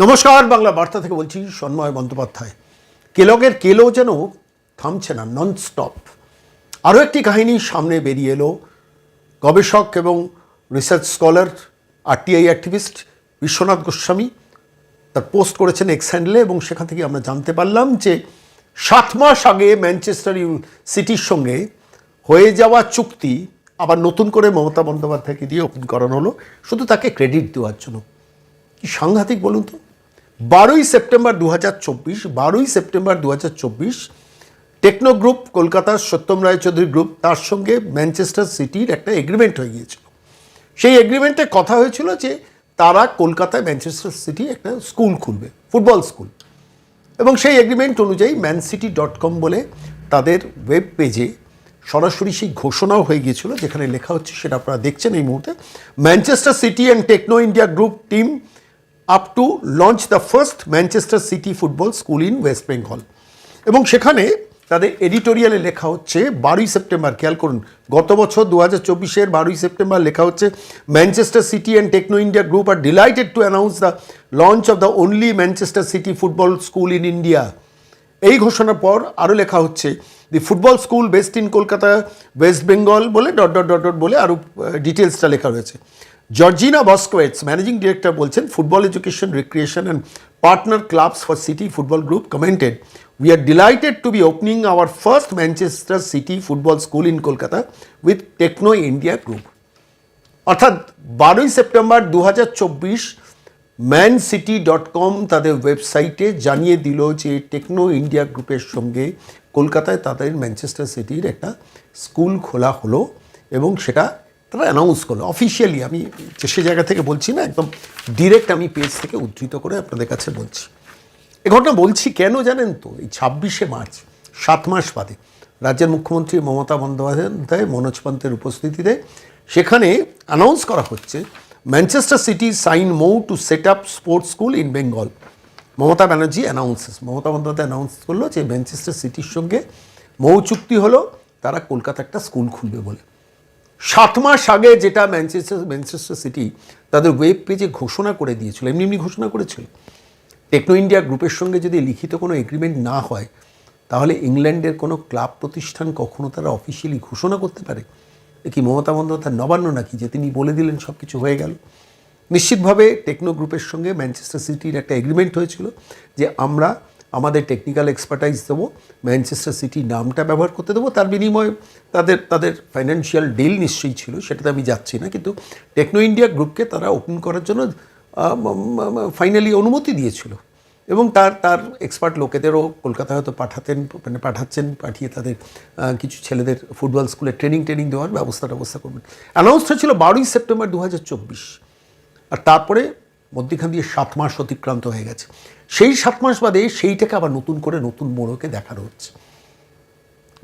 নমস্কার, বাংলা বার্তা থেকে বলছি সন্ময় বন্দ্যোপাধ্যায়। কেলগের কেলো যেন থামছে না নন স্টপ আরও একটি কাহিনী সামনে বেরিয়ে এলো। গবেষক এবং research scholar RTI activist Biswanath Goswami তার পোস্ট করেছেন এক্স হ্যান্ডেলে এবং সেখান থেকে আমরা জানতে পারলাম যে সাত মাস আগে ম্যানচেস্টার সিটির সঙ্গে হয়ে যাওয়া চুক্তি আবার নতুন করে মমতা বন্দ্যোপাধ্যায়কে দিয়ে ওপেন করানো হলো। শুধু তাকে ক্রেডিট দেওয়ার জন্য। কি সাংঘাতিক বলুন তো? বারোই সেপ্টেম্বর দু হাজার চব্বিশ, বারোই সেপ্টেম্বর দু হাজার চব্বিশ, টেকনো গ্রুপ কলকাতার সত্যম রায়চৌধুরী গ্রুপ, তার সঙ্গে ম্যানচেস্টার সিটির একটা এগ্রিমেন্ট হয়ে গিয়েছিল। সেই এগ্রিমেন্টে কথা হয়েছিল যে তারা কলকাতায় ম্যানচেস্টার সিটি একটা স্কুল খুলবে, ফুটবল স্কুল। এবং সেই এগ্রিমেন্ট অনুযায়ী ম্যান সিটি ডট কম বলে তাদের ওয়েব পেজে সরাসরি সেই ঘোষণাও হয়ে গিয়েছিল, যেখানে লেখা হচ্ছে, সেটা আপনারা দেখছেন এই মুহূর্তে। Manchester City and Techno India group team up to launch the first Manchester City football school in West Bengal এবং সেখানে তাদের এডিটোরিয়ালে লেখা হচ্ছে, বারোই সেপ্টেম্বর, খেয়াল করুন, গত বছর দু হাজার চব্বিশের বারোই সেপ্টেম্বর লেখা হচ্ছে Manchester City and Techno India group are delighted to announce the launch of the only Manchester City football school in India এই ঘোষণার পর আরও লেখা হচ্ছে the football school best in Kolkata West Bengal বলে ডট ডট ডট ডট বলে আরও ডিটেলসটা লেখা রয়েছে। জর্জিনা বস্কোয়েটস ম্যানেজিং ডিরেক্টর বলছেন football education recreation and partner clubs for City Football Group commented we are delighted to be opening our first Manchester City football school in Kolkata with Techno India group অর্থাৎ বারোই September দু হাজার চব্বিশ man City dot কম তাদের ওয়েবসাইটে জানিয়ে দিল যে টেকনো ইন্ডিয়া গ্রুপের সঙ্গে কলকাতায় তাদের ম্যানচেস্টার সিটির একটা স্কুল খোলা হলো এবং সেটা তারা অ্যানাউন্স করল। অফিসিয়ালি আমি সে জায়গা থেকে বলছি না, একদম ডিরেক্ট আমি পেজ থেকে উদ্ধৃত করে আপনাদের কাছে বলছি। এ ঘটনা বলছি কেন জানেন তো? এই ছাব্বিশে মার্চ, সাত মাস বাদে রাজ্যের মুখ্যমন্ত্রী মমতা বন্দ্যোপাধ্যায় মনোজ পন্থের উপস্থিতিতে সেখানে অ্যানাউন্স করা হচ্ছে Manchester City sign MoU to set up sports school in Bengal Mamata Banerjee announces Mamata Bandyopadhyay announce করল যে ম্যানচেস্টার সিটির সঙ্গে মৌ চুক্তি হলো, তারা কলকাতা একটা স্কুল খুলবে বলে। সাত মাস আগে যেটা ম্যানচেস্টার ম্যানচেস্টার সিটি তাদের ওয়েব পেজে ঘোষণা করে দিয়েছিল, এমনি এমনি ঘোষণা করেছিল। টেকনো ইন্ডিয়া গ্রুপের সঙ্গে যদি লিখিত কোনো এগ্রিমেন্ট না হয়, তাহলে ইংল্যান্ডের কোনো ক্লাব প্রতিষ্ঠান কখনো তারা অফিসিয়ালি ঘোষণা করতে পারে? এ কি মমতা বন্দ্যোপাধ্যায় নবান্ন নাকি, যে তিনি বলে দিলেন সব কিছু হয়ে গেল? নিশ্চিতভাবে টেকনো গ্রুপের সঙ্গে ম্যানচেস্টার সিটির একটা এগ্রিমেন্ট হয়েছিল যে আমরা আমাদের টেকনিক্যাল এক্সপার্টাইজ দেবো ম্যানচেস্টার সিটি নামটা ব্যবহার করতে দেবো, তার বিনিময়ে তাদের তাদের ফাইন্যান্সিয়াল ডিল নিশ্চয়ই ছিল, সেটাতে আমি যাচ্ছি না, কিন্তু টেকনো ইন্ডিয়া গ্রুপকে তারা ওপেন করার জন্য ফাইনালি অনুমতি দিয়েছিল। এবং তার তার এক্সপার্ট লোকেদেরও কলকাতায় হয়তো পাঠাতেন মানে পাঠাচ্ছেন, পাঠিয়ে তাদের কিছু ছেলেদের ফুটবল স্কুলে ট্রেনিং ট্রেনিং দেওয়ার ব্যবস্থা ব্যবস্থা করবেন। অ্যানাউন্সটা ছিল বারোই সেপ্টেম্বর দু হাজার চব্বিশ। আর তারপরে মধ্যখান দিয়ে সাত মাস অতিক্রান্ত হয়ে গেছে। সেই সাত মাস বাদে সেইটাকে আবার নতুন করে নতুন মোড়কে দেখানো হচ্ছে।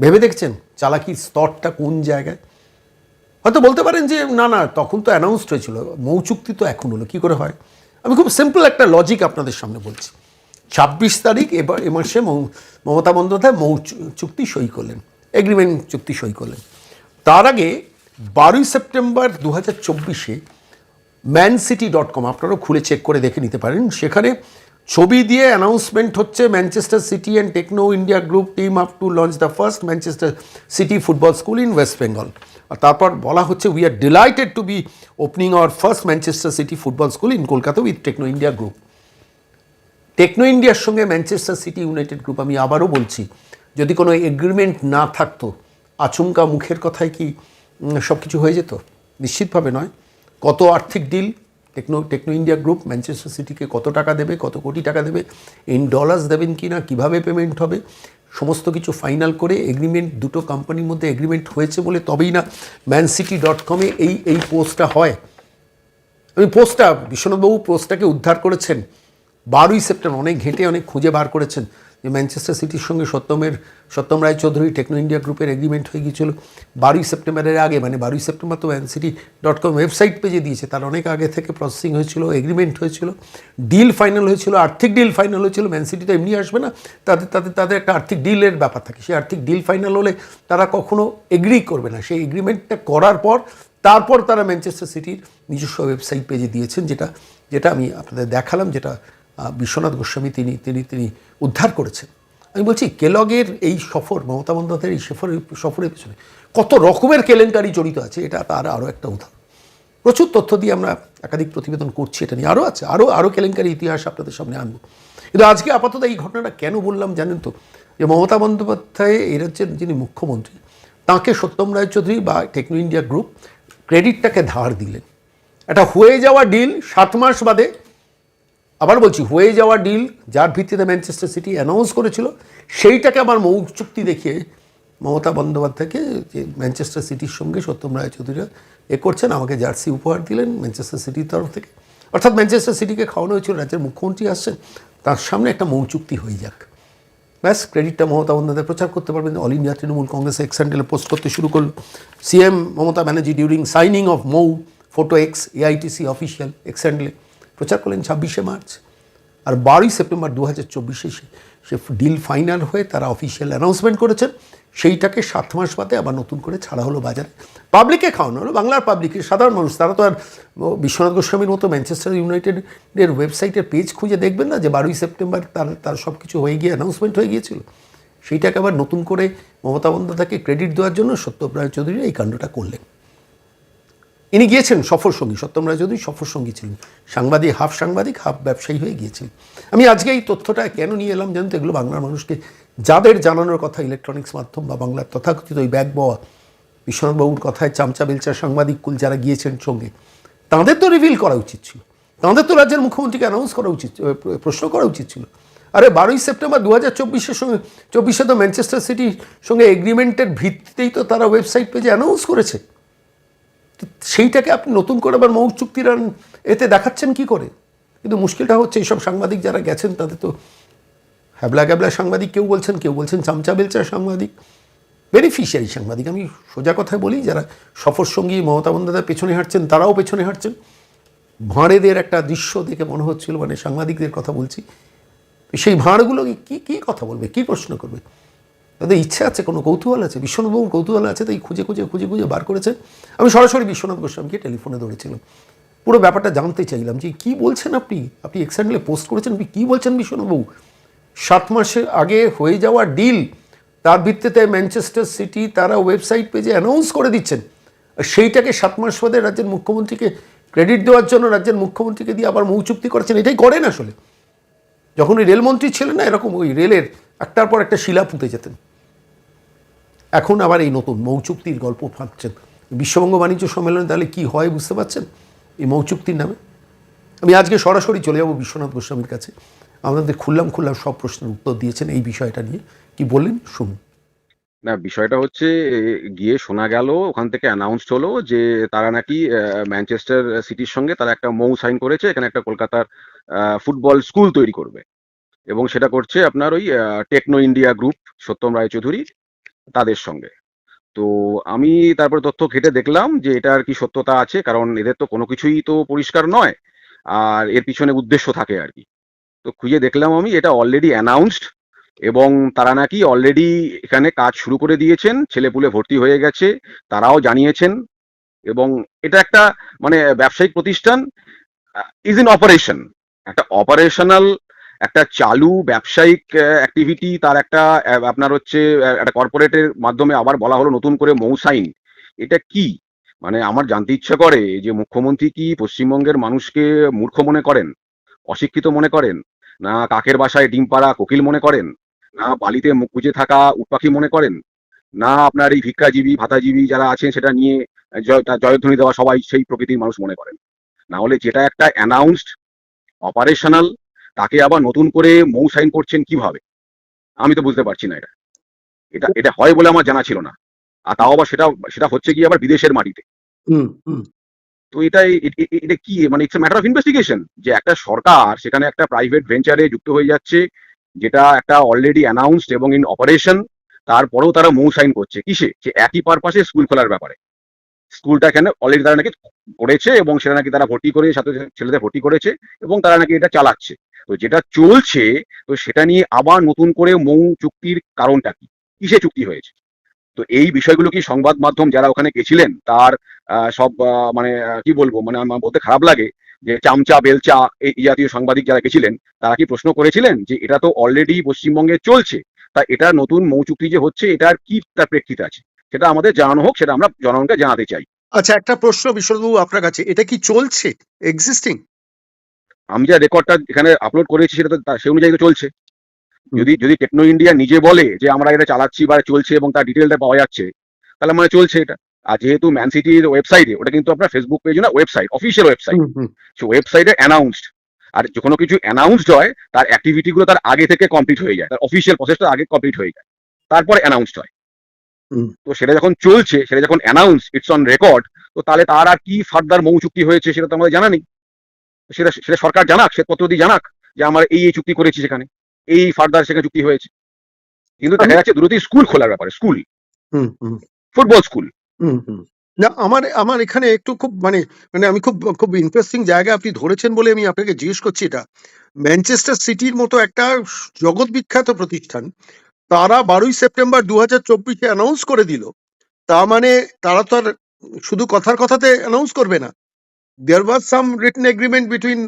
ভেবে দেখছেন চালাকির স্তরটা কোন জায়গায়? হয়তো বলতে পারেন যে, না না, তখন তো অ্যানাউন্সড হয়েছিল মৌ চুক্তি তো এখন হলো, কী করে হয়? আমি খুব সিম্পল একটা লজিক আপনাদের সামনে বলছি। ছাব্বিশ তারিখ এবার, এ মাসে মমতা বন্দ্যোপাধ্যায় মৌ চুক্তি সই করলেন এগ্রিমেন্ট চুক্তি সই করলেন। তার আগে বারোই সেপ্টেম্বর দু হাজার চব্বিশে ম্যান সিটি ডট কম, আপনারাও খুলে চেক করে দেখে নিতে পারেন। সেখানে ছবি দিয়ে অ্যানাউন্সমেন্ট হচ্ছে Manchester City and Techno India group team up to launch the first Manchester City football school in West Bengal আর তারপর বলা হচ্ছে we are delighted to be opening our first Manchester City football school in Kolkata with Techno India group Techno ইন্ডিয়ার সঙ্গে Manchester city United group আমি আবারও বলছি, যদি কোনো এগ্রিমেন্ট না থাকতো, আচমকা মুখের কথায় কি সব কিছু হয়ে যেত? নিশ্চিতভাবে নয়। কত আর্থিক deal Techno Techno India group Manchester সিটিকে কত টাকা দেবে, কত কোটি টাকা দেবে, ইন ডলার্স দেবেন কি না কীভাবে পেমেন্ট হবে, সমস্ত কিছু ফাইনাল করে এগ্রিমেন্ট, দুটো কোম্পানির মধ্যে এগ্রিমেন্ট হয়েছে বলে তবেই না ম্যান সিটি ডট কমে এই এই পোস্টটা হয়। আমি পোস্টটা, বিশ্বনাথবাবু পোস্টটাকে উদ্ধার করেছেন। বারোই সেপ্টেম্বর, অনেক ঘেঁটে, অনেক খুঁজে বার করেছেন। যে ম্যানচেস্টার সিটির সঙ্গে সত্যমের, সত্যম রায় চৌধুরী টেকনো ইন্ডিয়া গ্রুপের এগ্রিমেন্ট হয়ে গিয়েছিল বারোই সেপ্টেম্বরের আগে। মানে বারোই সেপ্টেম্বর তো Man City dot com website পেজে দিয়েছে। তার অনেক আগে থেকে প্রসেসিং হয়েছিল এগ্রিমেন্ট হয়েছিল ডিল ফাইনাল হয়েছিল, আর্থিক ডিল ফাইনাল হয়েছিল। ম্যান সিটি তো এমনি আসবে না। তাদের তাদের তাদের একটা আর্থিক ডিলের ব্যাপার থাকে। সেই আর্থিক ডিল ফাইনাল হলে তারা কখনো এগ্রি করবে না। সেই এগ্রিমেন্টটা করার পর, তারপর তারা ম্যানচেস্টার সিটির নিজস্ব ওয়েবসাইট পেজে দিয়েছেন, যেটা যেটা আমি আপনাদের দেখালাম, যেটা বিশ্বনাথ গোস্বামী তিনি তিনি তিনি উদ্ধার করেছেন। আমি বলছি, কেলগের এই সফর, মমতা বন্দ্যোপাধ্যায়ের এই সফরের সফরের পিছনে কত রকমের কেলেঙ্কারি জড়িত আছে, এটা তার আরও একটা উদাহরণ। প্রচুর তথ্য দিয়ে আমরা একাধিক প্রতিবেদন করছি, এটা নিয়ে আরও আছে আরও আরও কেলেঙ্কারি ইতিহাস আপনাদের সামনে আনব। কিন্তু আজকে আপাতত এই ঘটনাটা কেন বললাম জানেন তো? যে মমতা বন্দ্যোপাধ্যায় এই রাজ্যের যিনি মুখ্যমন্ত্রী, তাঁকে সত্যম রায়চৌধুরী বা টেকনো ইন্ডিয়া গ্রুপ ক্রেডিটটাকে ধার দিলেন। একটা হয়ে যাওয়া ডিল সাত মাস বাদে আবার বলছি, হয়ে যাওয়া ডিল যার ভিত্তিতে ম্যানচেস্টার সিটি অ্যানাউন্স করেছিল, সেইটাকে আমার মৌখ চুক্তি দেখিয়ে মমতা বন্দ্যোপাধ্যায়কে যে ম্যানচেস্টার সিটির সঙ্গে সত্যম রায় রায়চৌধুরীরা এ করছেন, আমাকে জার্সি উপহার দিলেন ম্যানচেস্টার সিটির তরফ থেকে। অর্থাৎ ম্যানচেস্টার সিটিকে খাওয়ানো হয়েছিল, রাজ্যের মুখ্যমন্ত্রী আসছেন, তার সামনে একটা মৌ চুক্তি হয়ে যাক। ব্যাস ক্রেডিটটা মমতা বন্দ্যোপাধ্যায় প্রচার করতে পারবেন। All India Trinamool Congress X হ্যান্ডেলে পোস্ট করতে শুরু করল। CM Mamata Banerjee during signing of MOU photo X AITC official X হ্যান্ডেলে প্রচার করলেন ছাব্বিশে মার্চ। আর বারোই সেপ্টেম্বর দু হাজার চব্বিশে সে ডিল ফাইনাল হয়ে তারা অফিসিয়াল অ্যানাউন্সমেন্ট করেছেন। সেইটাকে সাত মাস বাদে আবার নতুন করে ছাড়া হলো বাজারে। পাবলিকে খাওয়ানো হলো, বাংলার পাবলিকের সাধারণ মানুষ। তারা তো আর বিশ্বনাথ গোস্বামীর মতো ম্যানচেস্টার ইউনাইটেডের ওয়েবসাইটের পেজ খুঁজে দেখবেন না যে বারোই সেপ্টেম্বর তার তার সব কিছু হয়ে গিয়ে অ্যানাউন্সমেন্ট হয়ে গিয়েছিল। সেইটাকে আবার নতুন করে মমতা বন্দ্যোপাধ্যায়কে ক্রেডিট দেওয়ার জন্য সত্যপ্রায় চৌধুরী এই কাণ্ডটা করলেন। ইনি গিয়েছেন সফর সঙ্গী সত্যম রায় চৌধুরী সফর সঙ্গী ছিলেন। সাংবাদিক, হাফ সাংবাদিক, হাফ ব্যবসায়ী হয়ে গিয়েছিলেন আমি আজকে এই তথ্যটা কেন নিয়ে এলাম জানতো? এগুলো বাংলার মানুষকে যাদের জানানোর কথা ইলেকট্রনিক্স মাধ্যম বা বাংলার তথাকথিত ওই ব্যাগ বওয়া বিশ্বনাথবাবুর কথায় চামচা বেলচা সাংবাদিক কুল যারা গিয়েছেন সঙ্গে, তাদের তো রিভিল করা উচিত ছিল। তাদের তো রাজ্যের মুখ্যমন্ত্রীকে অ্যানাউন্স করা উচিত প্রশ্ন করা উচিত ছিল। আরে বারোই সেপ্টেম্বর দু হাজার চব্বিশের সঙ্গে, চব্বিশে তো ম্যানচেস্টার সিটির সঙ্গে এগ্রিমেন্টের ভিত্তিতেই তো তারা ওয়েবসাইট পেজে অ্যানাউন্স করেছে। তো সেইটাকে আপনি নতুন করে আবার মৌ চুক্তির এতে দেখাচ্ছেন কি করে? কিন্তু মুশকিলটা হচ্ছে এইসব সাংবাদিক যারা গেছেন, তাদের তো হ্যাবলা গ্যাবলা সাংবাদিক কেউ বলছেন কেউ বলছেন চামচা বেলচা সাংবাদিক। বেনিফিশিয়ারি সাংবাদিক, আমি সোজা কথায় বলি, যারা সফর সঙ্গী মমতা বন্দ্যোপাধ্যায় পেছনে হাঁটছেন, তারাও পেছনে হাঁটছেন। ভাঁড়েদের একটা দৃশ্য দেখে মনে হচ্ছিল মানে সাংবাদিকদের কথা বলছি। সেই ভাঁড়গুলো কি কি কথা বলবে? কি প্রশ্ন করবে? তাদের ইচ্ছে আছে, কোনো কৌতূহল আছে? বিশ্বনাথবাবুর কৌতূহল আছে, তাই খুঁজে খুঁজে খুঁজে খুঁজে বার করেছে। আমি সরাসরি বিশ্বনাথ গোস্বামীকে টেলিফোনে ধরেছিলাম। পুরো ব্যাপারটা জানতে চাইলাম যে, কি বলছেন আপনি? আপনি এক্সান্ডলে পোস্ট করেছেন, আপনি কী বলছেন বিশ্বনাথবাবু? সাত মাসের আগে হয়ে যাওয়া ডিল তার ভিত্তিতে ম্যানচেস্টার সিটি তারা ওয়েবসাইট পেজে অ্যানাউন্স করে দিচ্ছেন। সেইটাকে সাত মাস বাদে রাজ্যের মুখ্যমন্ত্রীকে ক্রেডিট দেওয়ার জন্য রাজ্যের মুখ্যমন্ত্রীকে দিয়ে আবার মৌ চুক্তি করেছেন। এটাই করেন আসলে। যখন ওই রেলমন্ত্রী ছিলেন না, এরকম ওই রেলের একটার পর একটা শিলা পুঁতে যেতেন। এখন আবার এই নতুন মৌ চুক্তির গল্প ফাঁকছেন বিশ্ববঙ্গ বাণিজ্য সম্মেলনে তাহলে কি হয় বুঝতে পারছেন? এই মৌ চুক্তির নামে? আমি আজকে সরাসরি চলে যাব বিশ্বনাথ গোস্বামীর কাছে। আমাদের খুললাম খুললাম সব প্রশ্নের উত্তর দিয়েছেন এই বিষয়টা নিয়ে। কি বললেন? শুনুন। না, বিষয়টা হচ্ছে, গিয়ে শোনা গেল, ওখান থেকে অ্যানাউন্সড হলো যে তারা নাকি ম্যানচেস্টার সিটির সঙ্গে তারা একটা মৌ সাইন করেছে, এখানে একটা কলকাতার ফুটবল স্কুল তৈরি করবে। এবং সেটা করছে আপনার ওই Techno India group Satyam Roychowdhury, তাদের সঙ্গে। তো আমি তারপর তথ্য ঘেটে দেখলাম যে এটার কি সত্যতা আছে, কারণ এদের তো কোনো কিছুই তো পরিষ্কার নয়, আর এর পিছনে উদ্দেশ্য থাকে আর কি। তো খুঁজে দেখলাম আমি, এটা অলরেডি অ্যানাউন্সড এবং তারা নাকি অলরেডি এখানে কাজ শুরু করে দিয়েছেন, ছেলেপুলে ভর্তি হয়ে গেছে, তারাও জানিয়েছেন এবং এটা একটা মানে ব্যবসায়িক প্রতিষ্ঠান ইজ ইন অপারেশন একটা অপারেশনাল একটা চালু ব্যবসায়িক অ্যাক্টিভিটি তার একটা আপনার হচ্ছে একটা কর্পোরেটের মাধ্যমে আবার বলা হলো নতুন করে মৌসাইন। এটা কি? মানে আমার জানতে ইচ্ছা করে যে মুখ্যমন্ত্রী কি পশ্চিমবঙ্গের মানুষকে মূর্খ মনে করেন? অশিক্ষিত মনে করেন? না কাকের বাসায় ডিম পাড়া কোকিল মনে করেন? না বালিতে মুখ গুজে থাকা উটপাখি মনে করেন? না আপনার এই ভিক্ষাজীবী, ভাতাজীবী যারা আছেন সেটা নিয়ে জয় জয়ধ্বনি দেওয়া সবাই সেই প্রকৃতির মানুষ মনে করেন। না হলে যেটা একটা অ্যানাউন্সড অপারেশনাল তাকে আবার নতুন করে মৌ সাইন করছেন কীভাবে? আমি তো বুঝতে পারছি না এটা। এটা এটা হয় বলে আমার জানা ছিল না। আর তাও আবার সেটা সেটা হচ্ছে কি আবার বিদেশের মাটিতে। তো এটা এটা কি? মানে ইটস ম্যাটার অফ ইনভেস্টিগেশন যে একটা সরকার সেখানে একটা প্রাইভেট ভেঞ্চারে যুক্ত হয়ে যাচ্ছে যেটা একটা অলরেডি অ্যানাউন্সড এবং ইন অপারেশন তারপরেও তারা মৌ সাইন করছে। কিসে? যে একই পারপাসে স্কুল খোলার ব্যাপারে। স্কুলটা এখানে অলরেডি তারা নাকি করেছে এবং সেটা নাকি তারা ভর্তি করে সাথে ছেলেদের ভর্তি করেছে এবং তারা নাকি এটা চালাচ্ছে। তো যেটা চলছে, তো সেটা নিয়ে আবার নতুন করে মৌ চুক্তির কারণটা কি? কিসে চুক্তি হয়েছে? তো এই বিষয়গুলো কি সংবাদ মাধ্যম যারা ওখানে গেছিলেন, তার সব মানে কি বলব মানে আমার বলতে খারাপ লাগে যে চামচা, বেলচা এই জাতীয় সাংবাদিক যারা গেছিলেন, তারা কি প্রশ্ন করেছিলেন যে এটা তো অলরেডি পশ্চিমবঙ্গে চলছে, তা এটা নতুন মৌ চুক্তি যে হচ্ছে এটার কি তার প্রেক্ষিত আছে? সেটা আমাদের জানানো হোক, সেটা আমরা জনগণকে জানাতে চাই। আচ্ছা একটা প্রশ্ন বিশ্ববাবু আপনার কাছে, এটা কি চলছে? এক্সিস্টিং আমি যা রেকর্ডটা এখানে আপলোড করেছি সেটা তো সেই অনুযায়ী তো চলছে। যদি যদি টেকনো ইন্ডিয়া নিজে বলে যে আমরা এটা চালাচ্ছি বা চলছে এবং তার ডিটেলটা পাওয়া যাচ্ছে তাহলে মানে চলছে এটা। আর যেহেতু ম্যান সিটির ওয়েবসাইটে ওটা কিন্তু আপনার ফেসবুক পেজ না ওয়েবসাইট অফিসিয়াল ওয়েবসাইট সে ওয়েবসাইটে অ্যানাউন্সড আর কোনো কিছু অ্যানাউন্সড হয় তার অ্যাক্টিভিটি গুলো তার আগে থেকে কমপ্লিট হয়ে যায়। তার অফিসিয়াল প্রসেসটা আগে কমপ্লিট হয়ে যায়। তারপরে অ্যানাউন্সড হয়। তো সেটা যখন চলছে সেটা যখন অ্যানাউন্স ইটস অন রেকর্ড তো তাহলে তার আর কি ফার্দার মৌ চুক্তি হয়েছে সেটা তো আমাদের জানা নেই। সেটা সেটা সরকার জানাক শ্বেতপত্র দিয়ে জানাক যে আমরা এই এই চুক্তি করেছি সেখানে এই ফার্দার সেখানে চুক্তি হয়েছে। কিন্তু দেখা যাচ্ছে দ্রুতই স্কুল খোলার ব্যাপারে স্কুল ফুটবল স্কুল না আমার আমার এখানে একটু খুব মানে মানে আমি খুব খুব ইন্টারেস্টিং জায়গা আপনি ধরেছেন বলে আমি আপনাকে জিজ্ঞেস করছি এটা। ম্যানচেস্টার সিটির মতো একটা জগৎ বিখ্যাত প্রতিষ্ঠান তারা বারোই সেপ্টেম্বর দু হাজার চব্বিশে অ্যানাউন্স করে দিল। তা মানে তারা তো আর শুধু কথার কথাতে অ্যানাউন্স করবে না। There was some written agreement between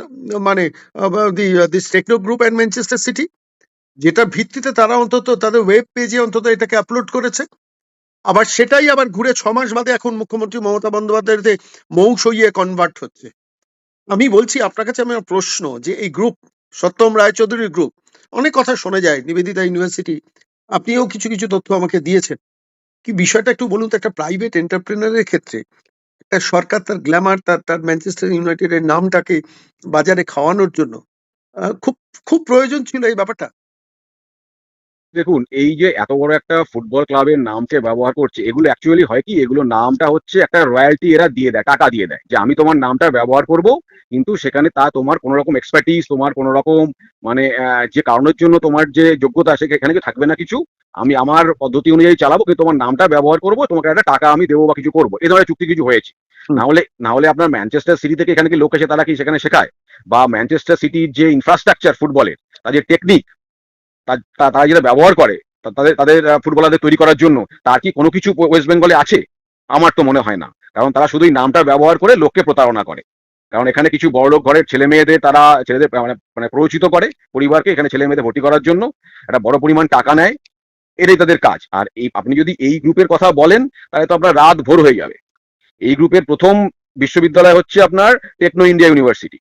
মানে Techno group and Manchester City যেটা ভিত্তিতে তারা অন্তত তাদের ওয়েব পেজে অন্তত এটাকে আপলোড করেছে। আবার সেটাই আবার ঘুরে ছ মাস বাদে এখন মুখ্যমন্ত্রী মমতা বন্দ্যোপাধ্যায়ের মৌ সইয়ে কনভার্ট হচ্ছে। আমি বলছি, আপনার কাছে আমার প্রশ্ন যে এই গ্রুপ সত্যম রায়চৌধুরীর গ্রুপ অনেক কথা শোনা যায় নিবেদিতা ইউনিভার্সিটি, আপনিও কিছু কিছু তথ্য আমাকে দিয়েছেন। কি বিষয়টা একটু বলুন তো, একটা প্রাইভেট এন্টারপ্রেনারের ক্ষেত্রে সরকার, তার গ্ল্যামার তার তার ম্যানচেস্টার ইউনাইটেড এর নামটাকে বাজারে খাওয়ানোর জন্য খুব খুব প্রয়োজন ছিল এই ব্যাপারটা। দেখুন এই যে এত বড় একটা ফুটবল ক্লাবের নামকে ব্যবহার করছে এগুলো অ্যাকচুয়ালি হয় কি? এগুলো নামটা হচ্ছে একটা রয়্যালটি এরা দিয়ে দেয় টাকা দিয়ে দেয়। যে আমি তোমার নামটা ব্যবহার করব কিন্তু সেখানে তা তোমার কোনো রকম এক্সপার্টিস তোমার কোনো রকম মানে যে কারণের জন্য তোমার যে যোগ্যতা সেখানে কি থাকবে না কিছু? আমি আমার পদ্ধতি অনুযায়ী চালাবো কিন্তু তোমার নামটা ব্যবহার করব তোমাকে একটা টাকা আমি দেবো বা কিছু করব। এ ধরনের চুক্তি কিছু হয়েছে। না হলে না হলে আপনার ম্যানচেস্টার সিটি থেকে এখানে কি লোক এসে তারা কি সেখানে শেখায়? বা ম্যানচেস্টার সিটির যে ইনফ্রাস্ট্রাকচার ফুটবলের তাদের টেকনিক তারা যেটা ব্যবহার করে তাদের তাদের ফুটবলারদের তৈরি করার জন্য, তার কি কোনো কিছু ওয়েস্ট বেঙ্গলে আছে? আমার তো মনে হয় না। কারণ তারা শুধুই নামটা ব্যবহার করে লোককে প্রতারণা করে। কারণ এখানে কিছু বড়লোক ঘরের ছেলে মেয়েদের তারা, ছেলেদের মানে মানে প্ররোচিত করে পরিবারকে এখানে ছেলে মেয়েদের ভর্তি করার জন্য। একটা বড় পরিমাণ টাকা নেয়, এটাই তাদের কাজ। আর এই, আপনি যদি এই গ্রুপের কথা বলেন, তাহলে তো আপনার রাত ভোর হয়ে যাবে। এই গ্রুপের প্রথম বিশ্ববিদ্যালয় হচ্ছে আপনার Techno India university.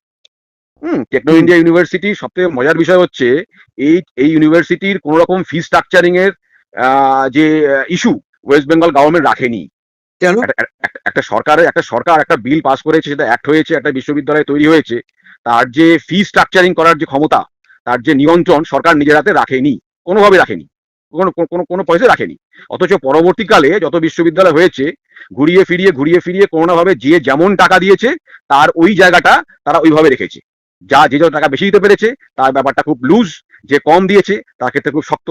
Hmm Techno. India university সবথেকে মজার বিষয় হচ্ছে এই এই ইউনিভার্সিটির কোন রকম ফি স্ট্রাকচারিং এর যে ইস্যু ওয়েস্ট বেঙ্গল গভর্নমেন্ট রাখেনি। কেন? একটা- সরকারের একটা সরকার একটা বিল পাস করেছে সেটা অ্যাক্ট হয়েছে একটা বিশ্ববিদ্যালয় তৈরি হয়েছে তার যে ফি স্ট্রাকচারিং করার যে ক্ষমতা তার যে নিয়ন্ত্রণ সরকার নিজের হাতে রাখেনি কোনোভাবে রাখেনি কোনো কোনো- কোনো পয়সা রাখেনি। অথচ পরবর্তীকালে যত বিশ্ববিদ্যালয় হয়েছে ঘুরিয়ে ফিরিয়ে ঘুরিয়ে ফিরিয়ে কোনো না ভাবে যে যেমন টাকা দিয়েছে তার ওই জায়গাটা তারা ওইভাবে রেখেছে। যা যে যত টাকা বেশি দিতে পেরেছে, তার ব্যাপারটা খুব লুজ যে কম দিয়েছে, তার ক্ষেত্রে খুব শক্ত।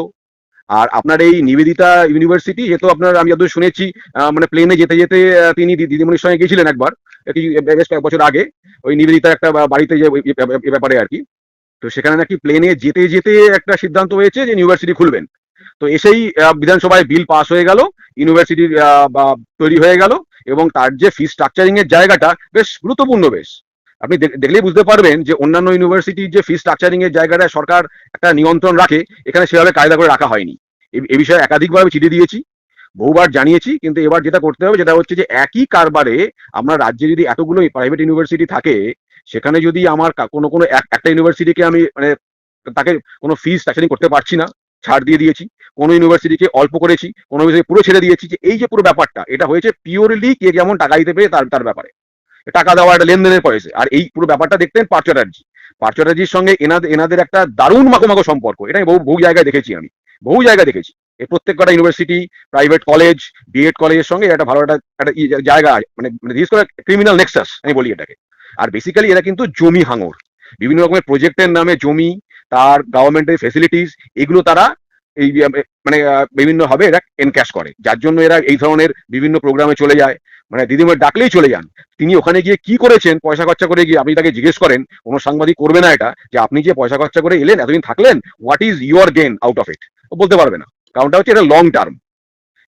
আর আপনার এই নিবেদিতা ইউনিভার্সিটি যেহেতু আপনার আমি যতদূর শুনেছি মানে প্লেনে যেতে যেতে তিনি দিদিমণির সঙ্গে গিয়েছিলেন একবার বেশ কয়েক বছর আগে, ওই নিবেদিতার একটা বাড়িতে যে ব্যাপারে আর কি। তো সেখানে নাকি প্লেনে যেতে যেতে একটা সিদ্ধান্ত হয়েছে যে ইউনিভার্সিটি খুলবেন। তো এসেই বিধানসভায় বিল পাস হয়ে গেল ইউনিভার্সিটির তৈরি হয়ে গেল, এবং তার যে ফি স্ট্রাকচারিং এর জায়গাটা বেশ গুরুত্বপূর্ণ বেশ। আপনি দেখ- দেখলেই বুঝতে পারবেন যে অন্যান্য ইউনিভার্সিটির যে ফি স্ট্রাকচারিং এর জায়গাটা সরকার একটা নিয়ন্ত্রণ রাখে, এখানে সেভাবে কায়দা করে রাখা হয়নি। এ- বিষয়ে একাধিকভাবে চিঠি দিয়েছি, বহুবার জানিয়েছি, কিন্তু এবার যেটা করতে হবে যেটা হচ্ছে যে একই কারবারে আমরা রাজ্যে যদি এতগুলো প্রাইভেট ইউনিভার্সিটি থাকে, সেখানে যদি আমার কোনো কোনো এক- একটা ইউনিভার্সিটিকে আমি মানে তাকে কোনো ফিস স্ট্রাকচারিং করতে পারছি না, ছাড় দিয়ে দিয়েছি, কোনো ইউনিভার্সিটিকে অল্প করেছি, কোনো পুরো ছেড়ে দিয়েছি, যে এই যে পুরো ব্যাপারটা, এটা হয়েছে পিওরলি কে যেমন টাকা দিতে পেরে তার তার ব্যাপারে। টাকা দেওয়া একটা লেনদেনের পয়সা আর এই পুরো ব্যাপারটা দেখতেন পার্থ চ্যাটার্জি। পার্থ চ্যাটার্জির সঙ্গে এনাদের এনাদের একটা দারুণ মাখো সম্পর্ক। এটা বহু বহু জায়গায় দেখেছি আমি। বহু জায়গায় দেখেছি। এই প্রত্যেক কটা ইউনিভার্সিটি প্রাইভেট কলেজ বিএড কলেজের সঙ্গে একটা ভালো একটা একটা জায়গা মানে বিশেষ করে ক্রিমিনাল নেক্সাস আমি বলি এটাকে। আর বেসিক্যালি এরা কিন্তু জমি হাঙর। বিভিন্ন রকমের প্রজেক্টের নামে জমি তার গভর্নমেন্টের ফেসিলিটিস এগুলো তারা এই মানে আহ, বিভিন্ন ভাবে এরা এনক্যাশ করে। যার জন্য এরা এই ধরনের বিভিন্ন প্রোগ্রামে চলে যায়। মানে দিদিময় ডাকলেই চলে যান। তিনি ওখানে গিয়ে কি করেছেন পয়সা খরচা করে গিয়ে আপনি তাকে জিজ্ঞেস করেন কোনো সাংবাদিক করবে না এটা যে আপনি যে পয়সা খরচা করে এলেন এতদিন থাকলেন what is your gain out of it বলতে পারবে না। কারণটা হচ্ছে এটা লং টার্ম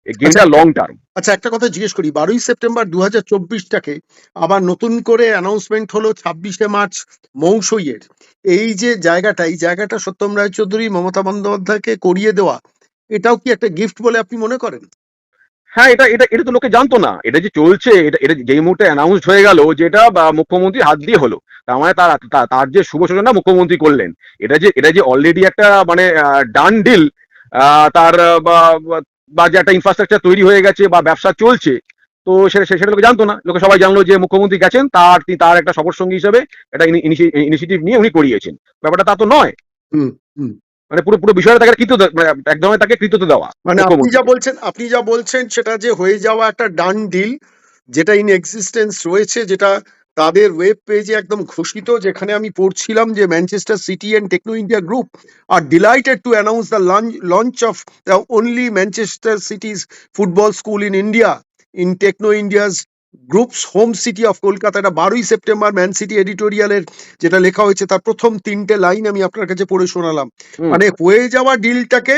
এই গেমটা লং টার্ম আচ্ছা একটা কথা জিজ্ঞেস করি বারোই সেপ্টেম্বর দু হাজার চব্বিশটাকে আবার নতুন করে অ্যানাউন্সমেন্ট হলো ছাব্বিশে মার্চ মৌসইয়ের। এই যে জায়গাটা এই জায়গাটা সত্যম রায়চৌধুরী মমতা বন্দ্যোপাধ্যায়কে করিয়ে দেওয়া এটাও কি একটা গিফট বলে আপনি মনে করেন? হ্যাঁ এটা এটা এটা তো লোকে জানতো না। এটা যে চলছে এটা এটা যেই মুহূর্তে অ্যানাউন্স হয়ে গেল যেটা মুখ্যমন্ত্রী হাত দিয়ে হলো তার মানে তার তার- যে শুভ সূচনা মুখ্যমন্ত্রী করলেন। এটা যে এটা যে অলরেডি একটা মানে ডান ডিল তার বা যে একটা ইনফ্রাস্ট্রাকচার তৈরি হয়ে গেছে বা ব্যবসা চলছে তো সেটা সেটা লোকে জানতো না। লোকে সবাই জানলো যে মুখ্যমন্ত্রী গেছেন তার তার একটা সফর সঙ্গী হিসেবে একটা ইনিশিয়েটিভ নিয়ে উনি করিয়েছেন। ব্যাপারটা তা তো নয়। হুম, হুম। মানে পুরো পুরো বিষয়টা তাকে কৃত এক তাকে কৃতজ্ঞ দেওয়া। মানে আপনি যা বলছেন আপনি যা বলছেন সেটা যে হয়ে যাওয়া একটা ডান ডিল যেটা ইন এক্সিস্টেন্স রয়েছে যেটা তাদের ওয়েব পেজে একদম ঘোষিত যেখানে আমি পড়ছিলাম যে Manchester City and Techno India group are delighted to announce the launch of the only Manchester City's football school in India in Techno India's group's home city of Kolkata এটা বারোই সেপ্টেম্বর ম্যান সিটি এডিটোরিয়ালের যেটা লেখা হয়েছে তার প্রথম তিনটে line আমি আপনার কাছে পড়ে শোনালাম। মানে হয়ে যাওয়া ডিলটাকে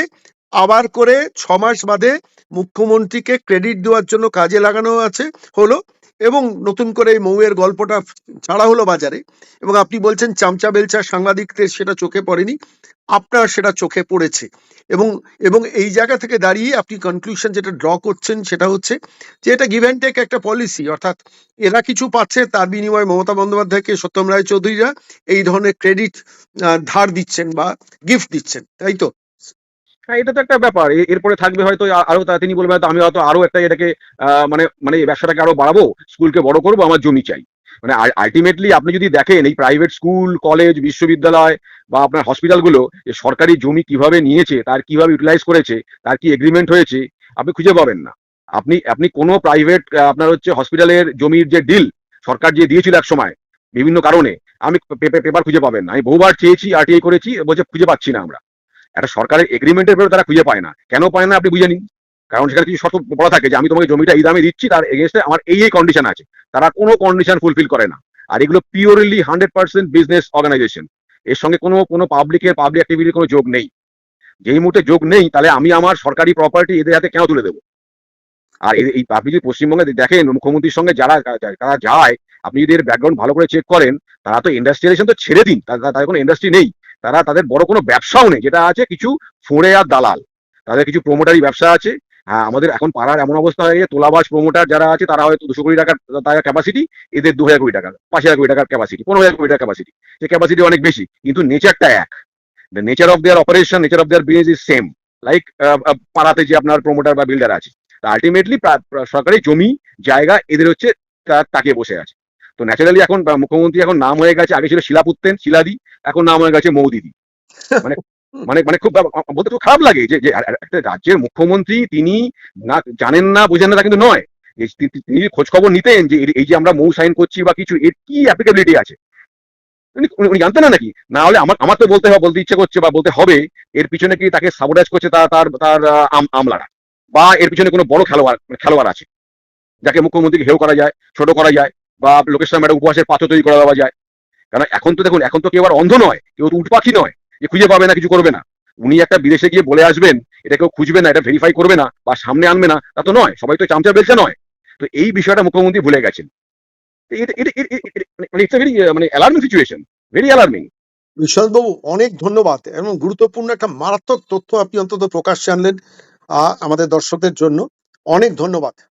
আবার করে ছ মাস বাদে মুখ্যমন্ত্রীকে ক্রেডিট দেওয়ার জন্য কাজে লাগানো আছে। হলো এবং নতুন করে এই মৌয়ের গল্পটা ছাড়া হলো বাজারে। এবং আপনি বলছেন চামচা বেলচা সাংবাদিকদের সেটা চোখে পড়েনি, আপনার সেটা চোখে পড়েছে। এবং এবং এই জায়গা থেকে দাঁড়িয়ে আপনি কনক্লুশন যেটা ড্র করছেন সেটা হচ্ছে যে এটা গিভ অ্যান্ড টেক একটা পলিসি অর্থাৎ এরা কিছু পাচ্ছে, তার বিনিময়ে মমতা বন্দ্যোপাধ্যায়কে সত্যম রায়চৌধুরীরা এই ধরনের ক্রেডিট ধার দিচ্ছেন বা গিফট দিচ্ছেন, তাই তো? হ্যাঁ এটা তো একটা ব্যাপার। এরপরে থাকবে হয়তো আরও তিনি বলবেন হয়তো আমি হয়তো আরও একটা এটাকে মানে মানে এই ব্যবসাটাকে আরও বাড়াবো, স্কুলকে বড় করব, আমার জমি চাই। মানে আলটিমেটলি আপনি যদি দেখেন এই প্রাইভেট স্কুল কলেজ বিশ্ববিদ্যালয় বা আপনার হসপিটালগুলো যে সরকারি জমি কীভাবে নিয়েছে, তার কীভাবে ইউটিলাইজ করেছে, তার কি এগ্রিমেন্ট হয়েছে, আপনি খুঁজে পাবেন না। আপনি আপনি কোনো প্রাইভেট আপনার হচ্ছে হসপিটালের জমির যে ডিল সরকার যে দিয়েছিল এক সময়, বিভিন্ন কারণে, আমি পেপার খুঁজে পাবেন না। আমি বহুবার চেয়েছি আরটিআই করেছি, বলছে খুঁজে পাচ্ছি না আমরা। একটা সরকারের এগ্রিমেন্টের ব্যাপারে তারা খুঁজে পায় না। কেন পায় না আপনি বুঝে নিন। কারণ সেখানে কিছু শর্ত বলা থাকে যে, আমি তোমাকে জমিটা এই দামে দিচ্ছি, তার এগেনস্টে আমার এই এই কন্ডিশন আছে। তারা কোনো কন্ডিশন ফুলফিল করে না। আর এগুলো purely hundred percent business organization এর সঙ্গে কোনো কোনো পাবলিকের পাবলিক অ্যাক্টিভিটির কোনো যোগ নেই। যেই মুহূর্তে যোগ নেই, তাহলে আমি আমার সরকারি প্রপার্টি এদের হাতে কেন তুলে দেবো? আর এই- আপনি যদি পশ্চিমবঙ্গে দেখেন, মুখ্যমন্ত্রীর সঙ্গে যারা তারা যায়, আপনি যদি এর ব্যাকগ্রাউন্ড ভালো করে চেক করেন, তারা তো ইন্ডাস্ট্রিয়ালাইজেশন তো ছেড়ে দিন। তাদের কোনো ইন্ডাস্ট্রি নেই। তারা তাদের বড় কোনো ব্যবসাও নেই, যেটা আছে কিছু ফোঁড়ে আর দালাল। তাদের কিছু প্রোমোটারি ব্যবসা আছে। হ্যাঁ আমাদের এখন পাড়ার এমন অবস্থা হয়ে গেছে তোলাবাস প্রোমোটার যারা আছে, তারা হয়তো দুশো কোটি টাকার টাকার ক্যাপাসিটি এদের দু হাজার কোটি টাকা পাঁচ হাজার কোটি টাকার ক্যাপাসিটি পনেরো হাজার কোটি টাকার ক্যাপাসিটি সে ক্যাপাসিটি অনেক বেশি, কিন্তু নেচারটা এক। The nature of their operation nature of their business is same like পাড়াতে যে আপনার প্রোমোটার বা বিল্ডার আছে। আলটিমেটলি সরকারি জমি, জায়গা, এদের হচ্ছে তা- তাকিয়ে বসে আছে। তো ন্যাচারালি এখন মুখ্যমন্ত্রী এখন নাম হয়ে গেছে আগে ছিল শিলা শিলাপুত্তেন শিলাদি এখন নাম হয়ে গেছে মৌদিদি। মানে মানে মানে খুব বলতে খুব খারাপ লাগে যে একটা রাজ্যের মুখ্যমন্ত্রী তিনি না জানেন না বুঝেন না তা কিন্তু নয়। তিনি খোঁজ খবর নিতেন যে এই- যে আমরা মৌ সাইন করছি বা কিছু এর কি অ্যাপ্লিকেবিলিটি আছে? উনি জানতেন না নাকি? না হলে আমার আমার তো বলতে হবে বলতে ইচ্ছে করছে বা বলতে হবে এর পিছনে কি তাকে সাবোটাইজ করছে তার তার তার আমলারা? বা এর পিছনে কোনো বড় খেলোয়াড় খেলোয়াড় আছে যাকে মুখ্যমন্ত্রীকে হেউ করা যায় ছোট করা যায় বা লোকের সামনে একটা উপহাসের পাত্র তৈরি করে দেওয়া যায়। কারণ এখন তো দেখুন, এখন তো কেউ আর অন্ধ নয়, কেউ তো উটপাখি নয়, যে খুঁজে পাবে না, কিছু করবে না। উনি একটা বিদেশে গিয়ে বলে আসবেন, এটা কেউ খুঁজবে না, এটা ভেরিফাই করবে না, বা সামনে আনবে না, তা তো নয়, সবাই তো চামচা বেলচা নয়। তো এই বিষয়টা মুখ্যমন্ত্রী ভুলে গেছেন। অনেক ধন্যবাদ। এবং গুরুত্বপূর্ণ একটা মারাত্মক তথ্য আপনি অন্তত প্রকাশ আনলেন আমাদের দর্শকদের জন্য। অনেক ধন্যবাদ।